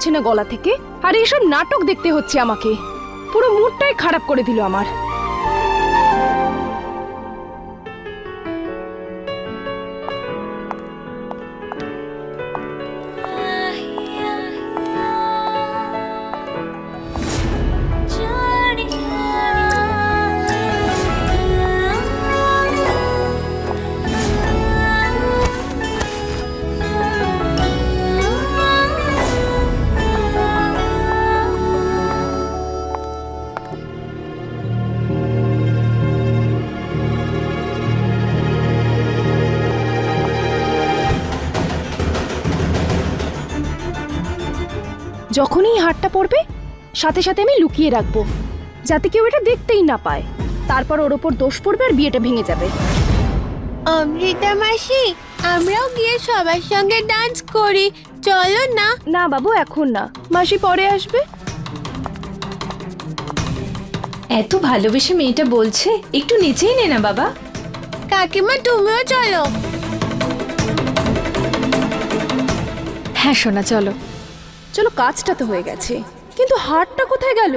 পড়ছে না গলা থেকে, আর এইসব নাটক দেখতে হচ্ছে আমাকে। পুরো মুডটাই খারাপ করে দিল আমার। যখনই হাড়টা পড়বে সাথে সাথে আমি লুকিয়ে রাখব যাতে কেউ এটা দেখতেই না পায়। তারপর ওর ওপর দোষ পড়বে আর বিয়েটা ভেঙে যাবে। অমৃতা মাসি আমরাও গিয়ে সবার সঙ্গে ডান্স করি। চলো না। না বাবু এখন না। মাসি পরে আসবে। এত ভালোবেসে মেয়েটা বলছে একটু নিচেই নে না বাবা। কাকিমা তুমিও চলো। হ্যাঁ সোনা চলো। চলো কাজটা তো হয়ে গেছে। কিন্তু হাড়টা কোথায় গেল?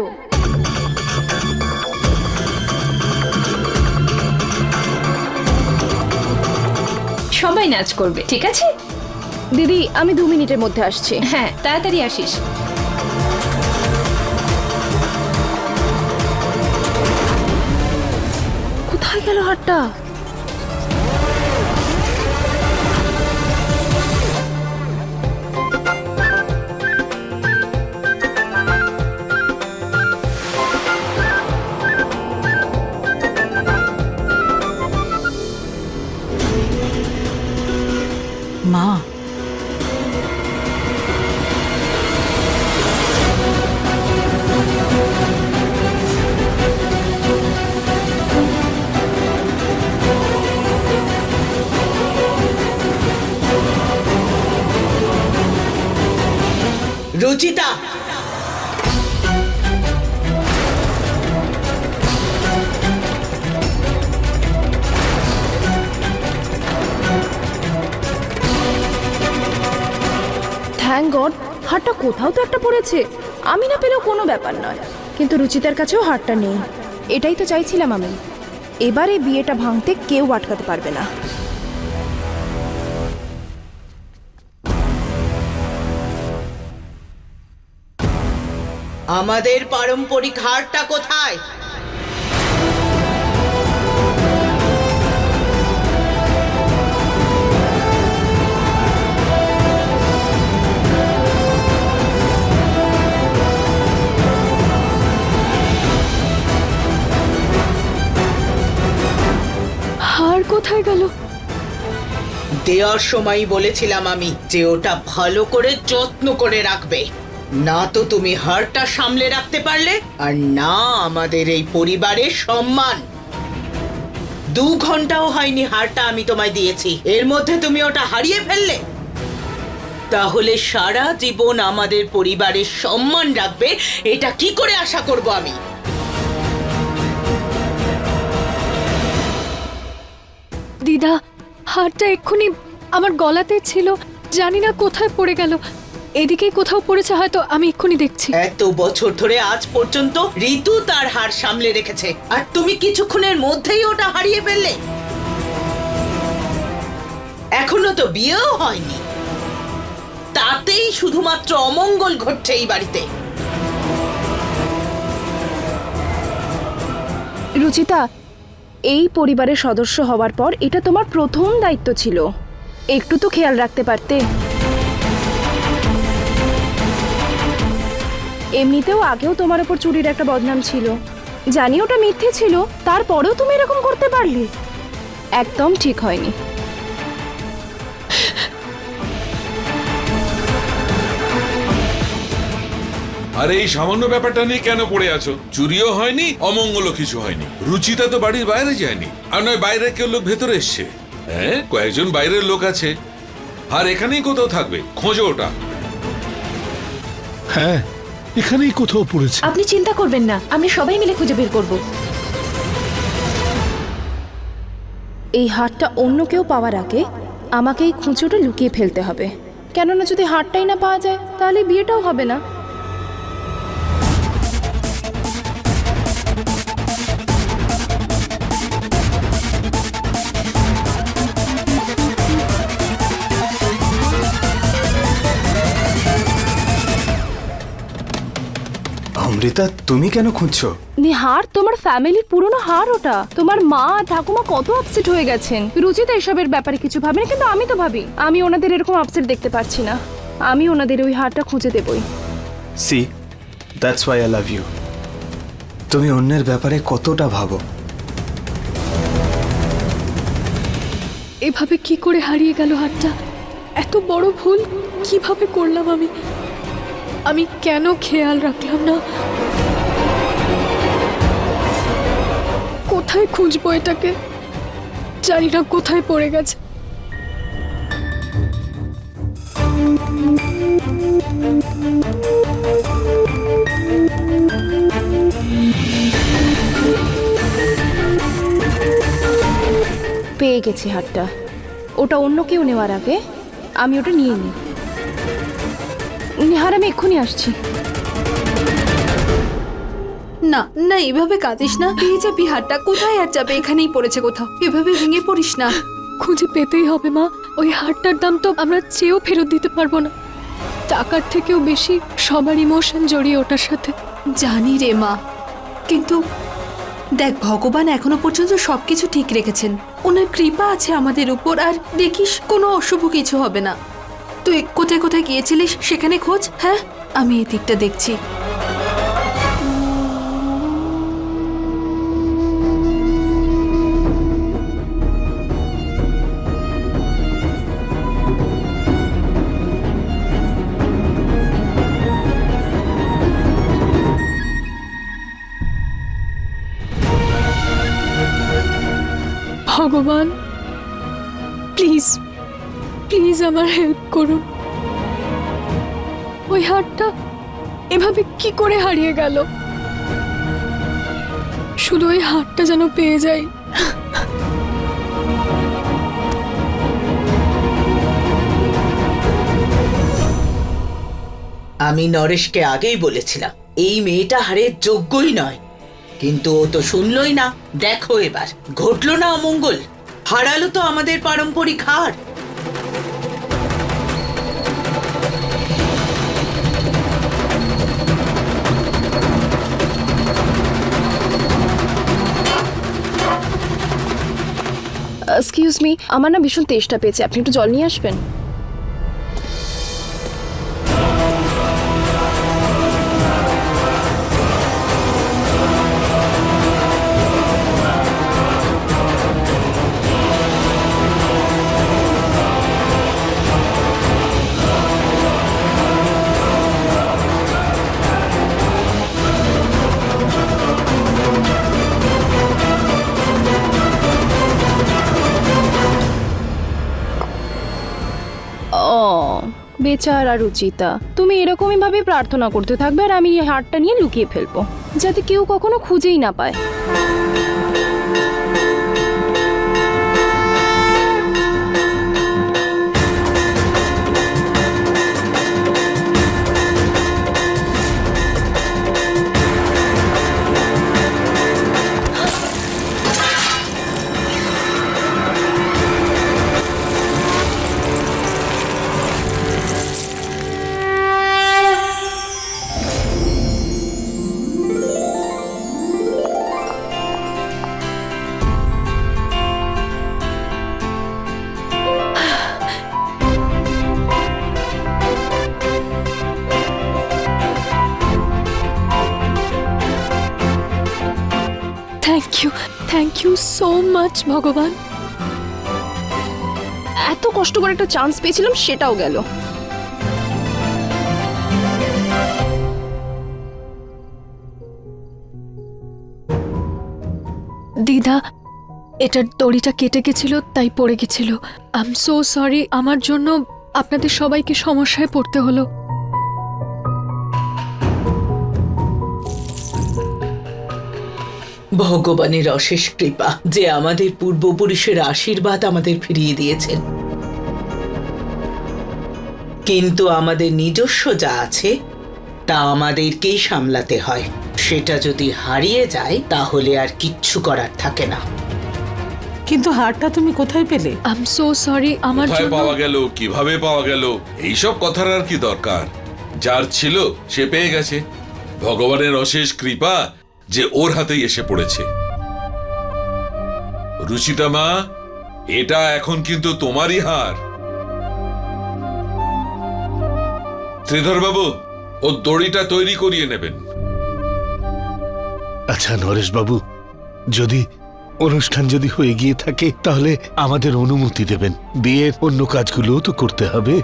সবাই নাচ করবে ঠিক আছে? দিদি আমি দু মিনিটের মধ্যে আসছি। হ্যাঁ তাড়াতাড়ি আসিস। কোথায় গেল হাড়টা তো একটা পড়েছে। আমি না পেলেও কোনো ব্যাপার নয়। কিন্তু রুচিতার কাছেও হারটা নেই। এটাই তো চাইছিলাম আমি। এবারে বিয়েটা ভাঙতে কেউ আটকাতে পারবে না। আমাদের পারম্পরিক হারটা কোথায়? কোথায় গেল? দেওয়ার সময় বলেছিলাম আমি যে ওটা ভালো করে যত্ন করে রাখবে। না তো তুমি হারটা সামলে রাখতে পারলে, আর না আমাদের এই পরিবারের সম্মান। দু ঘন্টাও হয়নি হারটা আমি তোমায় দিয়েছি। এর মধ্যে তুমি ওটা হারিয়ে ফেললে। তাহলে সারা জীবন আমাদের পরিবারের সম্মান রাখবে, এটা কি করে আশা করব আমি? দিদা হারটা এক্ষুনি আমার গলাতে ছিল জানি না কোথায় পড়ে গেল। এদিকেই কোথাও পড়েছে হয়তো আমি এক্ষুনি দেখছি। এত বছর ধরে আজ পর্যন্ত ঋতু তার হার সামলে রেখেছে। আর তুমি কিছুক্ষণের মধ্যেই ওটা হারিয়ে ফেললে। এখনও তো বিয়েও হয়নি। তাতেই শুধুমাত্র অমঙ্গল ঘটছে এই বাড়িতে। রুচিতা এই পরিবারের সদস্য হওয়ার পর এটা তোমার প্রথম দায়িত্ব ছিল। একটু তো খেয়াল রাখতে পারতে। এমনিতেও আগেও তোমার ওপর চুরির একটা বদনাম ছিল। জানি ওটা মিথ্যে ছিল, তারপরেও তুমি এরকম করতে পারলে। একদম ঠিক হয়নি। আর এই সামান্য ব্যাপারটা নিয়ে কেন পড়ে আছো? চুরিও হয়নি অমঙ্গলও কিছু হয়নি। রুচিতা তো বাড়ির বাইরে যায়নি। আর নয় বাইরে কেউ লোক ভেতরে এসছে। হ্যাঁ কয়েকজন বাইরের লোক আছে। আর এখানেই কোথাও থাকবে? খোঁজো ওটা। হ্যাঁ এখানেই কোথাও পড়েছে। আপনি চিন্তা করবেন না আমরা সবাই মিলে খুঁজে বের করব। এই হারটা অন্য কেউ পাওয়ার আগে আমাকে এই খুঁচোটা লুকিয়ে ফেলতে হবে। কেননা যদি হারটাই না পাওয়া যায় তাহলে বিয়েটাও হবে না। অমৃতা তুমি কেন খুঁজছো? হার তোমার ফ্যামিলির পুরনো হার ওটা। তোমার মা ঠাকুমা কত আপসেট হয়ে গেছেন। রুচিতা এসবের ব্যাপারে কিছু ভাবেনি কিন্তু আমি তো ভাবি আমি ওনাদের এরকম আপসেট দেখতে পাচ্ছি না। আমি ওনাদের ওই হারটা খুঁজে দেবই। See that's why I love you তুমি অন্যের ব্যাপারে কতটা ভাবো? এভাবে কি করে হারিয়ে গেল হারটা? এত বড় ভুল কীভাবে করলাম আমি? আমি কেন খেয়াল রাখলাম না? কোথায় খুঁজবো এটাকে? জানি না কোথায় পড়ে গেছে। পেয়ে গেছি হারটা ওটা অন্য কেউ নেওয়ার আগে আমি ওটা নিয়ে নিই। নিহার আমি এক্ষুনি আসছি। না না এভাবে কাঁদিস না। পেয়ে যাবি হাতটা কোথায় আর যাবে? এখানেই পড়েছে কোথাও। এভাবে ভেঙে পড়িস না। খুঁজে পেতেই হবে মা। ওই হারটার দাম তো আমরা চেয়েও ফেরত দিতে পারব না। টাকার থেকেও বেশি সবার ইমোশন জড়িয়ে ওটার সাথে। জানি রে মা। কিন্তু দেখ ভগবান এখনও পর্যন্ত সবকিছু ঠিক রেখেছেন। ওনার কৃপা আছে আমাদের উপর আর দেখিস কোনো অশুভ কিছু হবে না। তুই কোথায় কোথায় গিয়েছিলিস সেখানে খোঁজ? হ্যাঁ? আমি এই দিকটা দেখছি। ভগবান প্লিজ আমার হেল্প করুন। ওই হারটা এভাবে কি করে হারিয়ে গেল? শুধু ওই হারটা যেন পেয়ে যাই। আমি নরেশকে আগেই বলেছিলাম, এই মেয়েটা হারের যোগ্যই নয়। কিন্তু ও তো শুনলই না। দেখো এবার, ঘটলো না অমঙ্গল। হারালো তো আমাদের পারম্পরিক হার। এক্সকিউজ মি আমার না ভীষণ তেষ্টা পেয়েছে। আপনি একটু জল নিয়ে আসবেন? বেচারা রুচিতা তুমি এরকমই ভাবে প্রার্থনা করতে থাকবে আর আমি এই হারটা নিয়ে লুকিয়ে ফেলব, যাতে কেউ কখনো খুঁজেই না পায়। ভগবান। এত কষ্ট করে একটা চান্স পেয়েছিলাম, সেটাও গেল। দিদা, এটার দড়িটা কেটে গেছিল, তাই পড়ে গেছিল। আম সো সরি আমার জন্য আপনাদের সবাইকে সমস্যায় পড়তে হলো। ভগবানের অশেষ কৃপা যে আমাদের পূর্বপুরুষের আশীর্বাদ আমাদের ফিরিয়ে দিয়েছেন। কিন্তু আমাদের নিজস্ব যা আছে তা আমাদেরকেই সামলাতে হয়। সেটা যদি হারিয়ে যায় তাহলে আর কিচ্ছু করার থাকে না। কিন্তু হারটা তুমি কোথায় পেলে? আই এম সো সরি আমার কোথায় জন্য পাওয়া গেল কীভাবে পাওয়া গেল এইসব কথার আর কি দরকার? যার ছিল সে পেয়ে গেছে। ভগবানের অশেষ কৃপা যে ওর হাতেই এসে পড়েছে। রুচিতা মা, এটা এখন কিন্তু তোমারই হার। শ্রীধর বাবু ও দড়িটা তৈরি করিয়ে নেবেন। আচ্ছা নরেশ বাবু যদি অনুষ্ঠান যদি হয়ে গিয়ে থাকে, তাহলে আমাদের অনুমতি দেবেন। বিয়ের অন্য কাজগুলোও তো করতে হবে।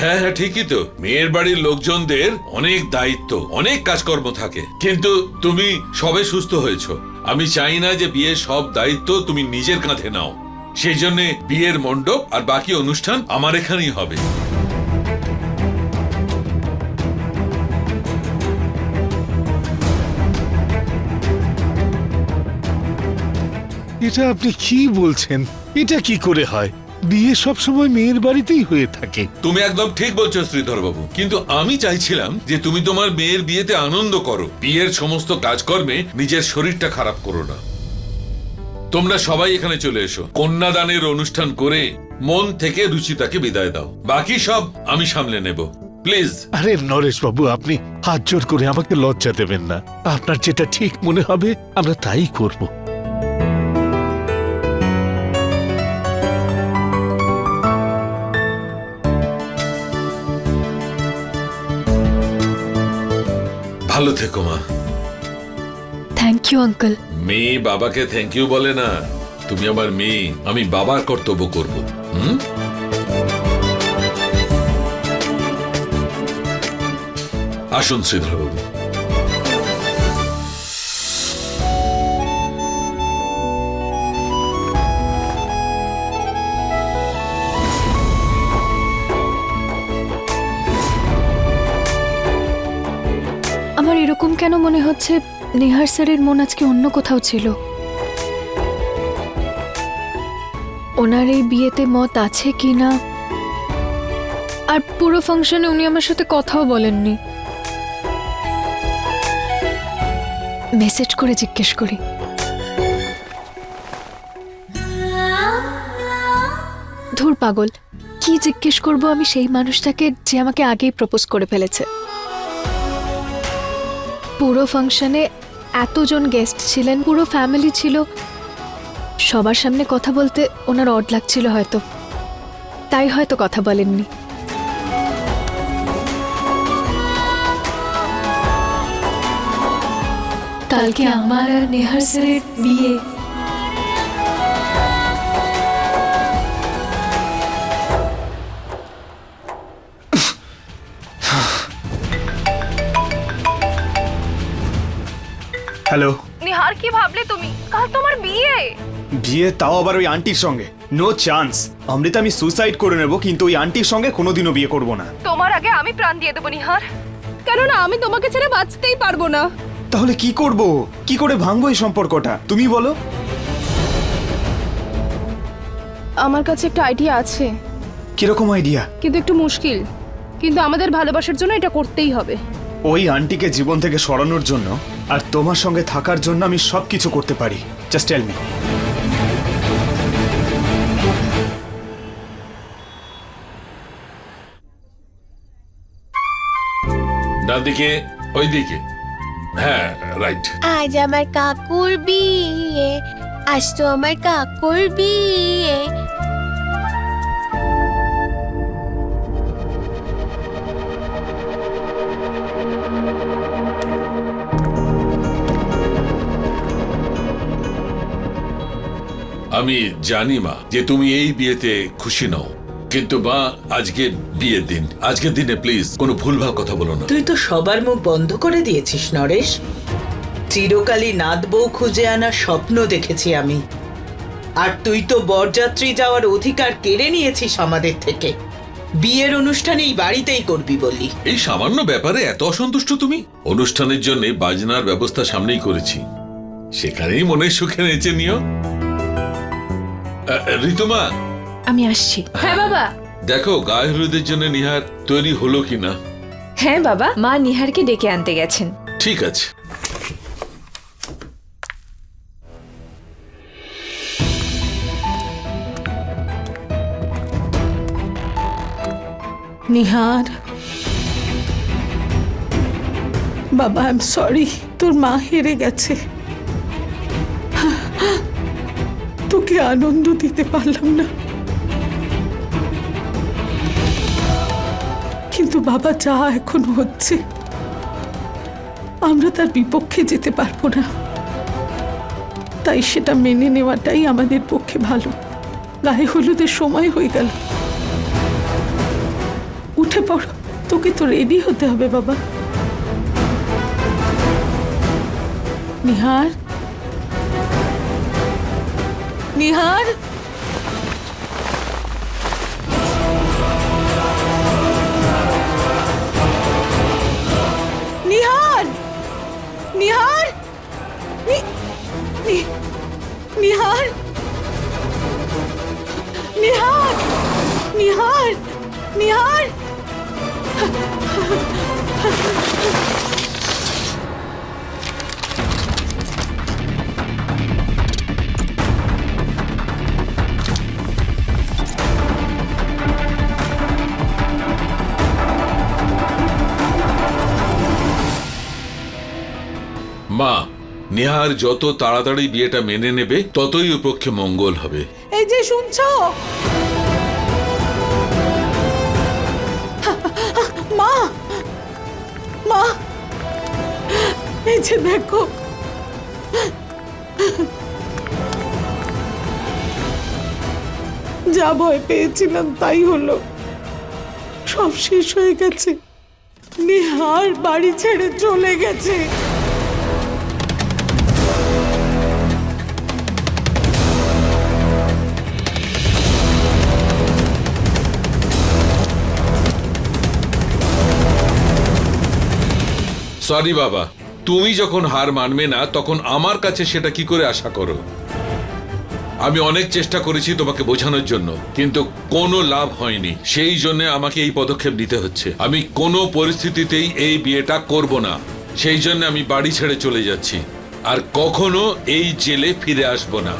হ্যাঁ হ্যাঁ ঠিকই তো। মেয়ের বাড়ির লোকজনদের অনেক দায়িত্ব, অনেক কাজকর্ম থাকে। কিন্তু তুমি সবে সুস্থ হয়েছো। আমি চাই না যে বিয়ের সব দায়িত্ব তুমি নিজের কাঁধে নাও। সেই জন্য বিয়ের মণ্ডপ আর বাকি অনুষ্ঠান আমার এখানেই হবে। এটা আপনি কি বলছেন? এটা কি করে হয়? বিয়ে সব সময় মেয়ের বাড়িতেই হয়ে থাকে। তুমি একদম ঠিক বলছো শ্রীধর বাবু কিন্তু আমি চাইছিলাম যে তুমি তোমার মেয়ের বিয়েতে আনন্দ করো। বিয়ের সমস্ত কাজকর্মে নিজের শরীরটা খারাপ করো না। তোমরা সবাই এখানে চলে এসো। কন্যাদানের অনুষ্ঠান করে মন থেকে রুচিতাকে বিদায় দাও। বাকি সব আমি সামলে নেব। প্লিজ। আরে নরেশ বাবু আপনি হাত জোর করে আমাকে লজ্জা দেবেন না। আপনার যেটা ঠিক মনে হবে আমরা তাই করব। ভালো থেকো মা। থ্যাংক ইউ আঙ্কেল মেয়ে বাবাকে থ্যাংক ইউ বলে না। তুমি আমার মেয়ে আমি বাবার কর্তব্য করব হুম? আসুন শ্রীধরবাবু। এরকম কেন মনে হচ্ছে নেহার স্যারের মন আজকে অন্য কোথাও ছিল? ওনার এই বিয়েতে মত আছে কি না? আর পুরো ফাংশনে উনি আমার সাথে কথাও বলেননি। মেসেজ করে জিজ্ঞেস করি। ধুর পাগল, কি জিজ্ঞেস করব আমি সেই মানুষটাকে যে আমাকে আগেই প্রপোজ করে ফেলেছে? পুরো ফাংশনে এতজন গেস্ট ছিলেন, পুরো ফ্যামিলি ছিল। সবার সামনে কথা বলতে ওনার অড লাগছিল হয়তো। তাই হয়তো কথা বলেননি। কালকে আমার আর নেহার স্যারের বিয়ে। হ্যালো। নিহার কি ভাবলে তুমি? কাল তোমার বিয়ে। বিয়ে তাও আবার ওই আন্টির সঙ্গে? নো চান্স অমৃতা আমি সুসাইড করে নেব কিন্তু ওই আন্টির সঙ্গে কোনোদিনও বিয়ে করব না। তোমার আগে আমি প্রাণ দিয়ে দেবো নিহার। কেননা আমি তোমাকে ছেড়ে বাঁচতেই পারব না। তাহলে কি করব? কি করে ভাঙবো এই সম্পর্কটা? তুমি বলো। আমার কাছে একটা আইডিয়া আছে। কীরকম আইডিয়া কিন্তু একটু মুশকিল। কিন্তু আমাদের ভালোবাসার জন্য এটা করতেই হবে। ওই আন্টিকে জীবন থেকে সরানোর জন্য আর তোমার সঙ্গে থাকার জন্য আমি সব কিছু করতে পারি। জাস্ট টেল মি ডান দিকে ওই দিকে। হ্যাঁ রাইট আজ আমার কাকুর বিয়ে আজ তো আমার কাকুর বিয়ে। আমি জানি মা যে তুমি এই বিয়েতে খুশি নও। কিন্তু মা আজকে বিয়ের দিন। আজকের দিনে প্লিজ কোনো ভুলভাল কথা বলো না। তুই তো সবার মুখ বন্ধ করে দিয়েছিস নরেশ। চিরকালই নাত বউ খুঁজে আনার স্বপ্ন দেখেছি আমি। আর তুই তো বরযাত্রী যাওয়ার অধিকার কেড়ে নিয়েছিস আমাদের থেকে। বিয়ের অনুষ্ঠান এই বাড়িতেই করবি বললি। এই সামান্য ব্যাপারে এত অসন্তুষ্ট তুমি? অনুষ্ঠানের জন্য বাজনার ব্যবস্থা সামনেই করেছি। সেখানেই মনে সুখে নেচে নিও। ঋতুমা। আমি আসছি। হ্যাঁ বাবা। দেখো গায়ে হলুদের জন্য নিহার তৈরি হলো কিনা। হ্যাঁ বাবা মা নিহারকে ডেকে আনতে গেছেন। ঠিক আছে। নিহার। বাবা আই এম সরি তোর মা হেরে গেছে। তোকে আনন্দ দিতে পারলাম না। কিন্তু বাবা যা এখন হচ্ছে, আমরা তার বিপক্ষে যেতে পারব না। তাই সেটা মেনে নেওয়াটাই আমাদের পক্ষে ভালো। গায়ে হলুদের সময় হয়ে গেল। উঠে পড়, তোকে তো রেডি হতে হবে বাবা। নিহার নিহার নিহার যত তাড়াতাড়ি বিয়েটা মেনে নেবে, ততই ওর পক্ষে মঙ্গল হবে। এই যে শুনছো? মা! মা! এই যে দেখো। যা ভয় পেয়েছিলাম তাই হলো। সব শেষ হয়ে গেছে। নিহার বাড়ি ছেড়ে চলে গেছে। সরি বাবা। তুমি যখন হার মানবে না, তখন আমার কাছে সেটা কি করে আশা করো? আমি অনেক চেষ্টা করেছি তোমাকে বোঝানোর জন্য, কিন্তু কোনো লাভ হয়নি। সেই জন্য আমাকে এই পদক্ষেপ নিতে হচ্ছে। আমি কোনো পরিস্থিতিতেই এই বিয়েটা করব না। সেই জন্য আমি বাড়ি ছেড়ে চলে যাচ্ছি। আর কখনো এই জেলে ফিরে আসব না।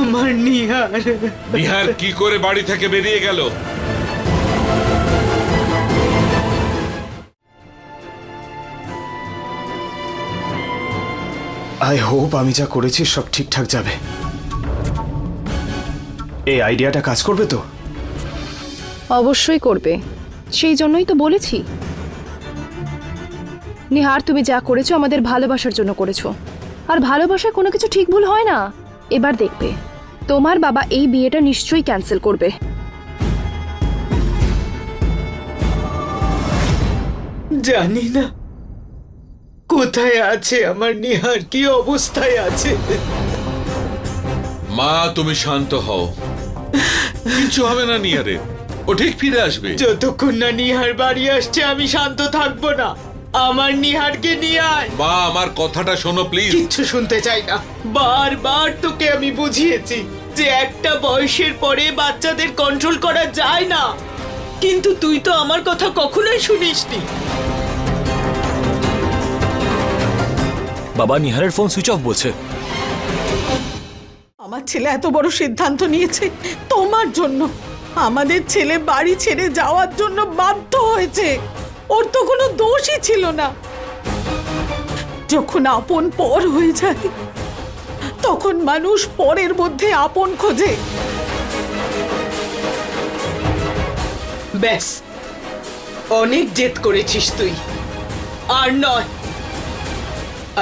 আমার নিহার। নিহার কি করে বাড়ি থেকে বেরিয়ে গেল? আই হোপ আমি যা করেছি সব ঠিকঠাক যাবে। এই আইডিয়াটা কাজ করবে তো? অবশ্যই করবে। সেই জন্যই তো বলেছি। নিহার তুমি যা করেছ আমাদের ভালোবাসার জন্য করেছ। আর ভালোবাসায় কোনো কিছু ঠিক ভুল হয় না। এবার দেখবে। তোমার বাবা এই বিয়েটা নিশ্চয়ই ক্যান্সেল করবে। জানি না। কোথায় আছে আমার নিহার? কি অবস্থায় আছে? মা তুমি শান্ত হও। কিছু হবে না নিহারে ও ঠিক ফিরে আসবে। যতক্ষণ না নিহার বাড়ি আসছে আমি শান্ত থাকব না। আমার নিহারকে নিয়ে আয়। মা আমার কথাটা শোনো প্লিজ কিচ্ছু শুনতে চাই না। বারবার তোকে আমি বুঝিয়েছি যে একটা বয়সের পরে বাচ্চাদের কন্ট্রোল করা যায় না। কিন্তু তুই তো আমার কথা কখনোই শুনিসনি। বাবা নিহারের ফোন সুইচ অফ বলছে। আমার ছেলে এত বড় সিদ্ধান্ত নিয়েছে তোমার জন্য। আমাদের ছেলে বাড়ি ছেড়ে যাওয়ার জন্য বাধ্য হয়েছে। ওর তো কোনো দোষই ছিল না। যখন আপন পর হয়ে যায়, তখন মানুষ পরের মধ্যে আপন খোঁজে। ব্যাস, অনেক জেদ করেছিস তুই। আর নয়,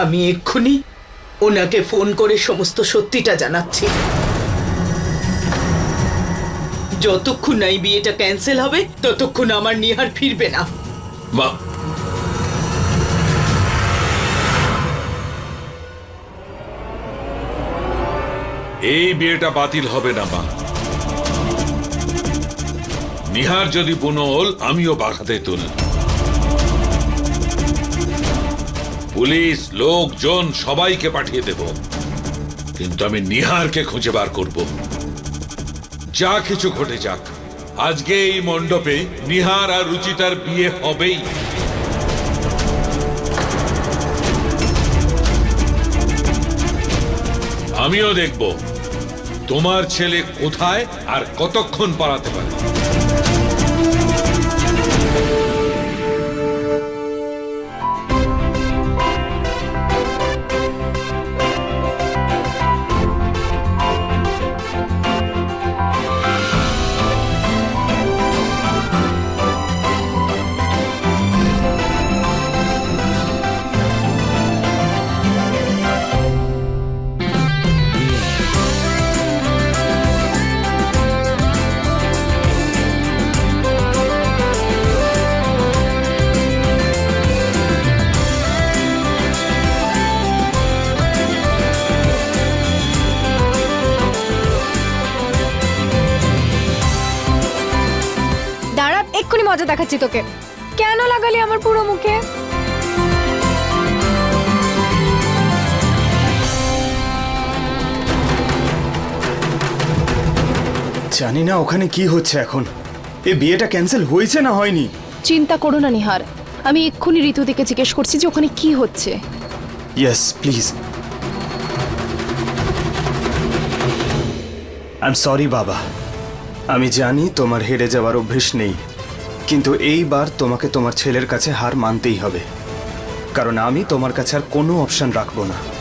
আমি এক্ষুনি ওনাকে ফোন করে সমস্ত সত্যিটা জানাচ্ছি। যতক্ষণ না এই বিয়েটা ক্যান্সেল হবে, ততক্ষণ আমার নিহার ফিরবে না। মা এই বিয়েটা বাতিল হবে না, মা। নিহার যদি বুনো হল আমিও বাঘাতে তুল পুলিশ, লোকজন, সবাইকে পাঠিয়ে দেব। কিন্তু আমি নিহারকে খুঁজে বার করব। যা কিছু ঘটে যাক আজকে এই মণ্ডপে নিহার আর রুচিতার বিয়ে হবেই। আমিও দেখব, তোমার ছেলে কোথায় আর কতক্ষণ পালাতে পারে। এক্ষুনি মজা দেখাচ্ছি তোকে। কেন লাগালি আমার পুরো মুখে? জানি না ওখানে কি হচ্ছে এখন। এই বিয়েটা ক্যান্সেল হয়েছে না হয়নি? চিন্তা করো না নিহার। আমি এক্ষুনি ঋতুদিকে জিজ্ঞেস করছি যে ওখানে কি হচ্ছে। Yes please I am sorry বাবা। আমি জানি তোমার হেরে যাওয়ার অভ্যেস নেই। কিন্তু এইবার তোমাকে তোমার ছেলের কাছে হার মানতেই হবে। কারণ আমি তোমার কাছে আর কোনো অপশন রাখব না।